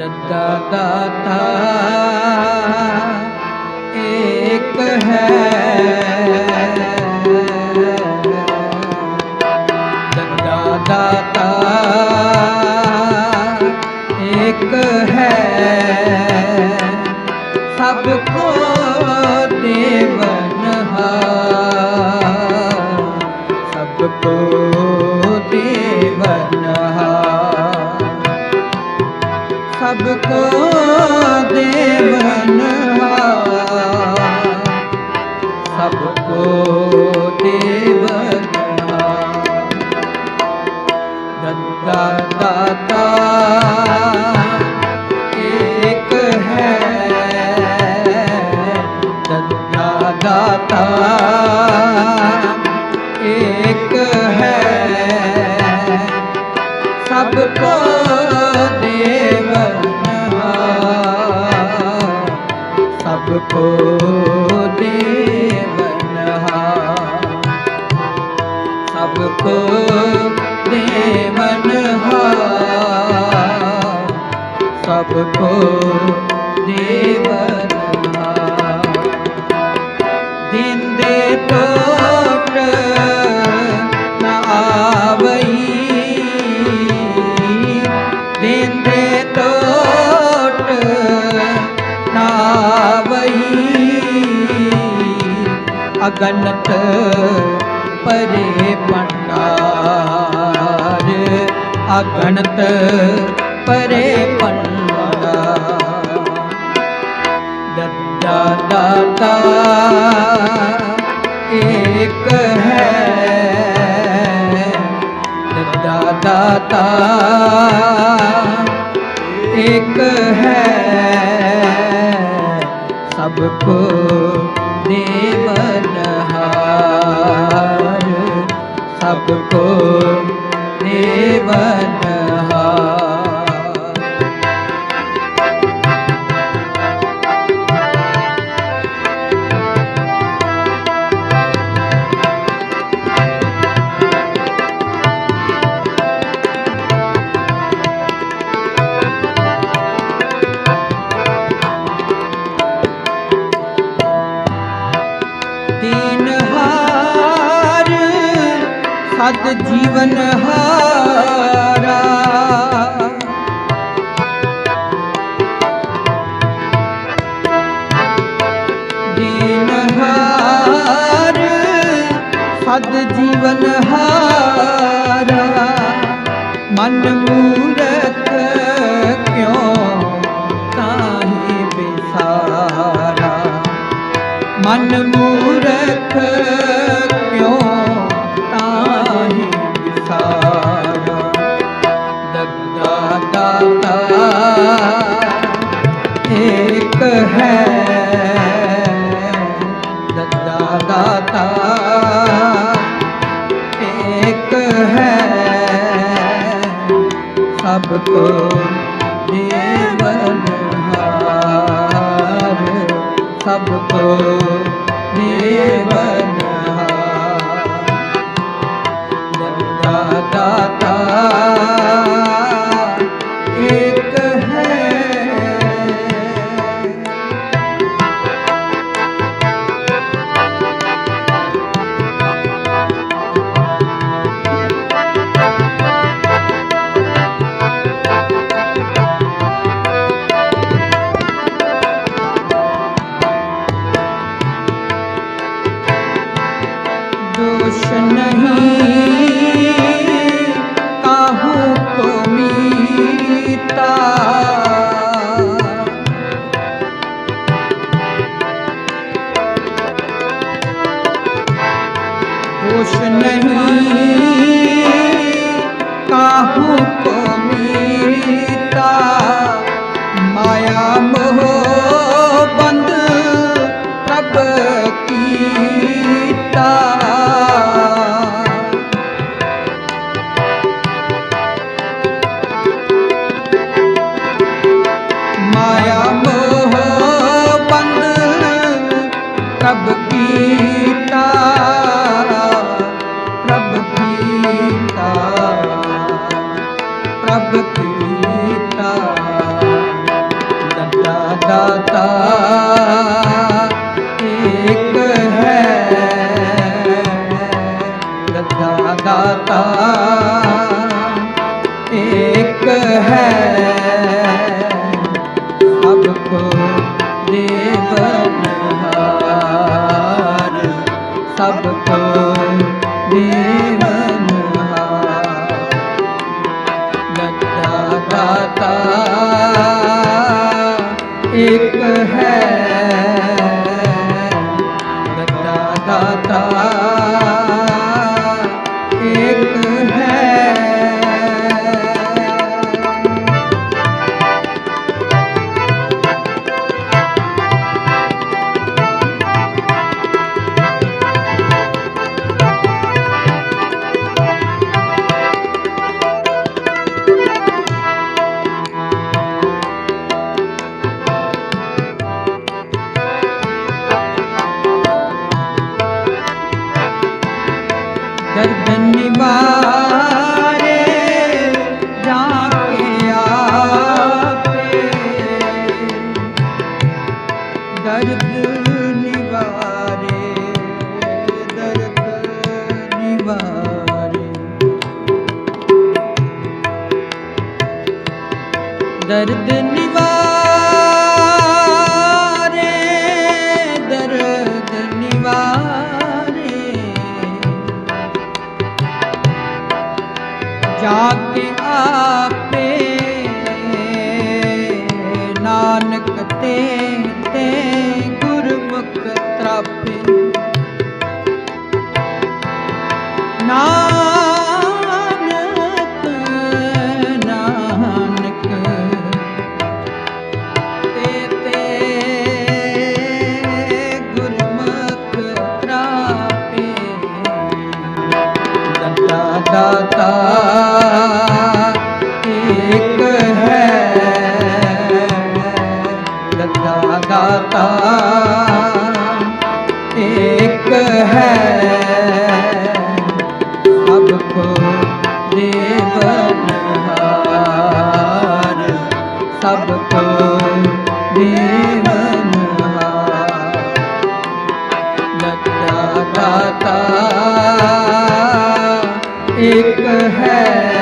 ਦੱਦਾ ਦਾਤਾ ਏਕ ਹੈ ਕੋ ਦੇਵਨ ਸਭ ਕੋ ਦੇਵਨ ਸਭ ਕੋ ਦੇਵਨ ਸਭ ਕੋ ਦੇਵਨ ਦਿਨ ਦੇ ਟੋਟ ਨਾ ਆਵਈ ਦਿਨ ਦੇ ਟੋਟ ਨਾ ਆਵਈ ਅਗਨਤ ਅਗਨਤ ਪਰੇ ਪੰਡਾਰ ਦੱਦਾ ਦਾਤਾ ਏਕ ਹੈ ਦੱਦਾ ਦਾਤਾ ਏਕ ਹੈ ਸਭ ਕੋ ਦੇਵਨ ਸਭ ਕੋ ਦੇਵਨ ਸਦ ਜੀਵਨ ਹਾਰਾ। ਦੀਨ ਹਾਰ, ਸਦ ਜੀਵਨ ਹਾਰਾ। ਮਨ ਮੂਰਖ ਕਿਉ ਕਾਹੇ ਬਿਸਾਰਾ? ਮਨ ਮੂਰਖ ਸਭ ਕੋ ਦੇਵਨ ਹਾਰ दोष नहीं काहू को मीता दोष नहीं काहू को मीता ਦਾਤਾ ਇੱਕ ਹੈ। ਸਭ ਕੋ ਦੇਵਨਹਾਰ ਸਭ ਕੋ ਦੇਵਨਹਾਰ ਦਰਦ ਨਿਵਾਰੇ ਜਾ ਕੇ ਆਪੇ। ਦਰਦ ਨਿਵਾਰੇ ਦਰਦ ਨਿਵਾਰੇ। ਦਰਦ ਜਾ ਕੇ ਆਪੇ ਨਾਨਕ ਤੇ ਤੇ ਗੁਰਮੁਖ ਤਰਾਪੇ। ਨਾਨਕ ਦਤਾ। ਦਾਤਾ ਏਕ ਇੱਕ ਹੈ।